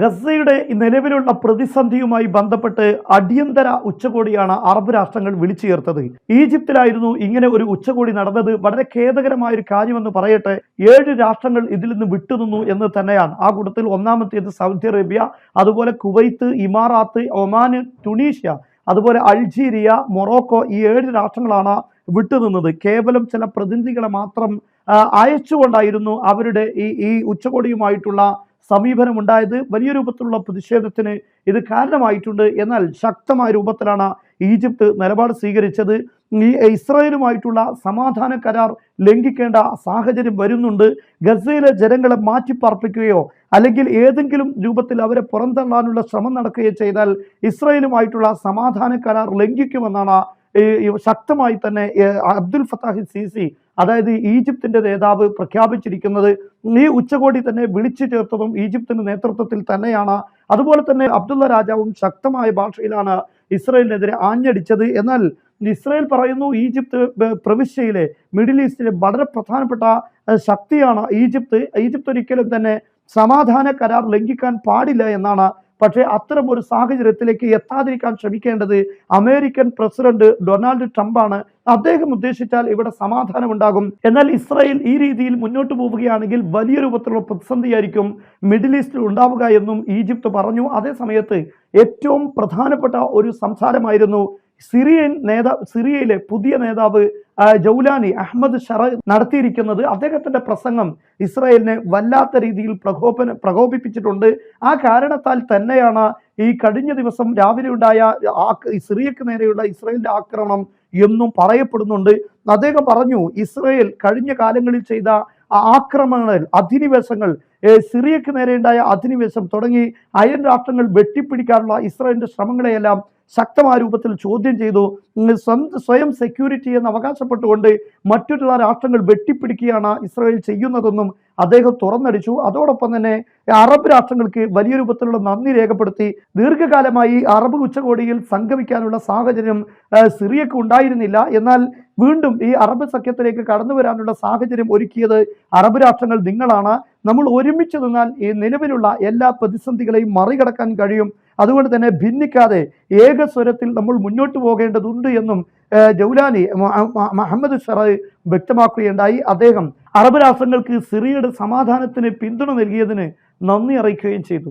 ഗസയുടെ നിലവിലുള്ള പ്രതിസന്ധിയുമായി ബന്ധപ്പെട്ട് അടിയന്തര ഉച്ചകോടിയാണ് അറബ് രാഷ്ട്രങ്ങൾ വിളിച്ചു ചേർത്തത് ഈജിപ്തിലായിരുന്നു ഇങ്ങനെ ഒരു ഉച്ചകോടി നടന്നത്. വളരെ ഖേദകരമായ ഒരു കാര്യമെന്ന് പറയട്ടെ ഏഴ് രാഷ്ട്രങ്ങൾ ഇതിൽ നിന്ന് വിട്ടുനിന്നു എന്ന് തന്നെയാണ്. ആ കൂട്ടത്തിൽ ഒന്നാമത്തേത് സൗദി അറേബ്യ അതുപോലെ കുവൈത്ത് ഇമാറാത്ത് ഒമാൻ ടുണീഷ്യ അതുപോലെ അൾജീരിയ മൊറോക്കോ ഈ ഏഴ് രാഷ്ട്രങ്ങളാണ് വിട്ടുനിന്നത്. കേവലം ചില പ്രതിനിധികളെ മാത്രം അയച്ചുകൊണ്ടായിരുന്നു അവരുടെ ഈ ഈ ഉച്ചകോടിയുമായിട്ടുള്ള സമീപനമുണ്ടായത് വലിയ രൂപത്തിലുള്ള പ്രതിഷേധത്തിന് ഇത് കാരണമായിട്ടുണ്ട്. എന്നാൽ ശക്തമായ രൂപത്തിലാണ് ഈജിപ്ത് നിലപാട് സ്വീകരിച്ചത്. ഈ ഇസ്രായേലുമായിട്ടുള്ള സമാധാന കരാർ ലംഘിക്കേണ്ട സാഹചര്യം വരുന്നുണ്ട്. ഗസയിലെ ജനങ്ങളെ മാറ്റിപ്പാർപ്പിക്കുകയോ അല്ലെങ്കിൽ ഏതെങ്കിലും രൂപത്തിൽ അവരെ പുറന്തള്ളാനുള്ള ശ്രമം നടക്കുകയോ ചെയ്താൽ ഇസ്രായേലുമായിട്ടുള്ള സമാധാന കരാർ ലംഘിക്കുമെന്നാണ് ശക്തമായി തന്നെ അബ്ദുൽ ഫത്താഹി സിസി അതായത് ഈജിപ്തിന്റെ നേതാവ് പ്രഖ്യാപിച്ചിരിക്കുന്നത് ഈ ഉച്ചകോടി തന്നെ വിളിച്ചു ചേർത്തതും ഈജിപ്തിന്റെ നേതൃത്വത്തിൽ തന്നെയാണ്. അതുപോലെ തന്നെ അബ്ദുള്ള രാജാവും ശക്തമായ ഭാഷയിലാണ് ഇസ്രയേലിനെതിരെ ആഞ്ഞടിച്ചത്. എന്നാൽ ഇസ്രയേൽ പറയുന്നു ഈജിപ്ത് പ്രവിശ്യയിലെ മിഡിൽ ഈസ്റ്റിലെ വളരെ പ്രധാനപ്പെട്ട ശക്തിയാണ് ഈജിപ്ത്. ഈജിപ്ത് ഒരിക്കലും തന്നെ സമാധാന കരാർ ലംഘിക്കാൻ പാടില്ല എന്നാണ് പക്ഷേ അത്തരം ഒരു സാഹചര്യത്തിലേക്ക് എത്താതിരിക്കാൻ ശ്രമിക്കേണ്ടത് അമേരിക്കൻ പ്രസിഡന്റ് ഡൊണാൾഡ് ട്രംപാണ്. അദ്ദേഹം ഉദ്ദേശിച്ചാൽ ഇവിടെ സമാധാനം ഉണ്ടാകും എന്നാൽ ഇസ്രായേൽ ഈ രീതിയിൽ മുന്നോട്ട് പോവുകയാണെങ്കിൽ വലിയ രൂപത്തിലുള്ള പ്രതിസന്ധിയായിരിക്കും മിഡിൽ ഈസ്റ്റിൽ ഉണ്ടാവുക എന്നും ഈജിപ്ത് പറഞ്ഞു. അതേ സമയത്ത് ഏറ്റവും പ്രധാനപ്പെട്ട ഒരു സംസാരമായിരുന്നു സിറിയൻ നേതാ സിറിയയിലെ പുതിയ നേതാവ് ജൗലാനി അഹമ്മദ് ഷറ നടത്തിയിരിക്കുന്നത് അദ്ദേഹത്തിന്റെ പ്രസംഗം ഇസ്രായേലിനെ വല്ലാത്ത രീതിയിൽ പ്രകോപന പ്രകോപിപ്പിച്ചിട്ടുണ്ട്. ആ കാരണത്താൽ തന്നെയാണ് ഈ കഴിഞ്ഞ ദിവസം രാവിലെ ഉണ്ടായ സിറിയക്ക് നേരെയുള്ള ഇസ്രായേലിന്റെ ആക്രമണം എന്നും പറയപ്പെടുന്നുണ്ട്. അദ്ദേഹം പറഞ്ഞു ഇസ്രായേൽ കഴിഞ്ഞ കാലങ്ങളിൽ ചെയ്ത ആക്രമണങ്ങൾ അധിനിവേശങ്ങൾ സിറിയക്ക് നേരെയുണ്ടായ അധിനിവേശം തുടങ്ങി അയൽ രാഷ്ട്രങ്ങൾ വെട്ടിപ്പിടിക്കാനുള്ള ഇസ്രായേലിന്റെ ശ്രമങ്ങളെയെല്ലാം ശക്തമായ രൂപത്തിൽ ചോദ്യം ചെയ്തു. സ്വയം സെക്യൂരിറ്റി എന്ന് അവകാശപ്പെട്ടുകൊണ്ട് മറ്റുള്ള രാഷ്ട്രങ്ങൾ വെട്ടിപ്പിടിക്കുകയാണ് ഇസ്രായേൽ ചെയ്യുന്നതെന്നും അദ്ദേഹം തുറന്നടിച്ചു. അതോടൊപ്പം തന്നെ അറബ് രാഷ്ട്രങ്ങൾക്ക് വലിയ രൂപത്തിലുള്ള നന്ദി രേഖപ്പെടുത്തി ദീർഘകാലമായി അറബ് ഉച്ചകോടിയിൽ സംഗമിക്കാനുള്ള സാഹചര്യം സിറിയക്ക് ഉണ്ടായിരുന്നില്ല. എന്നാൽ വീണ്ടും ഈ അറബ് സഖ്യത്തിലേക്ക് കടന്നു വരാനുള്ള സാഹചര്യം ഒരുക്കിയത് അറബ് രാഷ്ട്രങ്ങൾ നിങ്ങളാണ്. നമ്മൾ ഒരുമിച്ച് നിന്നാൽ ഈ നിലവിലുള്ള എല്ലാ പ്രതിസന്ധികളെയും മറികടക്കാൻ കഴിയും. അതുകൊണ്ട് തന്നെ ഭിന്നിക്കാതെ ഏകസ്വരത്തിൽ നമ്മൾ മുന്നോട്ട് പോകേണ്ടതുണ്ട് എന്നും ജൗലാനി മുഹമ്മദ് ഷറായ് വ്യക്തമാക്കുകയുണ്ടായി. അദ്ദേഹം അറബ് രാഷ്ട്രങ്ങൾക്ക് സിറിയയുടെ സമാധാനത്തിന് പിന്തുണ നൽകിയതിന് നന്ദി അറിയിക്കുകയും ചെയ്തു.